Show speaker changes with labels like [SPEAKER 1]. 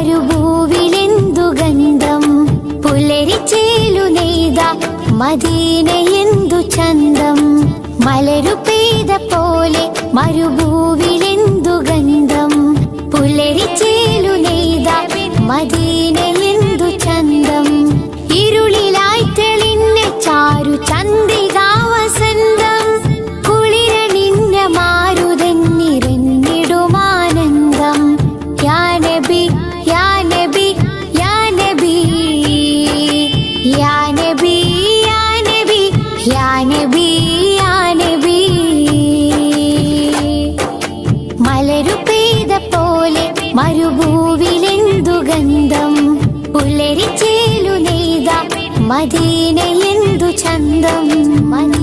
[SPEAKER 1] മരുഭൂവിലെന്തു ഗന്ധം? പുലരിച്ചേലു നെയ്ത മദീനയെന്തു ചന്തം? മലരു പെയ്ത പോലെ മരുഭൂവിലെന്തു ഗന്ധം? പുലരിച്ചേലു നെയ്ത മദീനയെന്തു മരുഭൂവിലെന്തു ഗന്ധം? പുലരിച്ചേലു നെയ്ത മദീനയെന്തു ചന്തം? മദീന